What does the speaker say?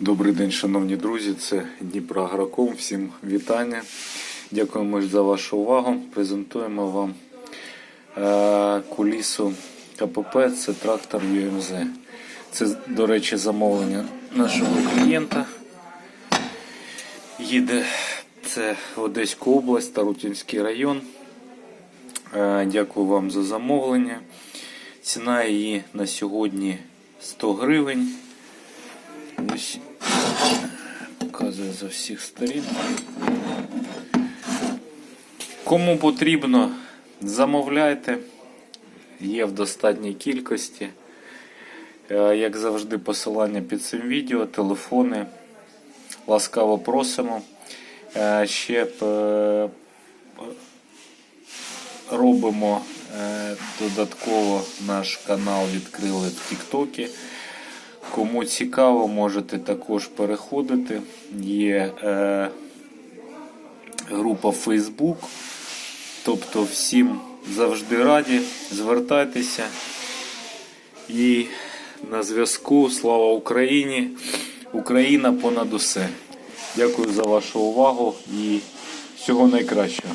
Добрий день, шановні друзі. Це Дніпро Агроком. Всім вітання. Дякуємо за вашу увагу. Презентуємо вам е, кулісу КПП. Це трактор ЮМЗ. Це, до речі, замовлення нашого клієнта. Їде це в Одеську область, Тарутинський район. Е, Дякую вам за замовлення. Ціна її на сьогодні 100 гривень. Показує за всіх сторін. Кому потрібно, замовляйте. Є в достатній кількості. Е, Як завжди, посилання під цим відео, телефони. Ласкаво просимо. Е, Ще е, робимо додатково наш канал відкрили в Тіктокі. Кому цікаво, можете також переходити. Є е, група Facebook. Тобто всім завжди раді. Звертайтеся. І на зв'язку. Слава Україні! Україна понад усе. Дякую за вашу увагу і всього найкращого.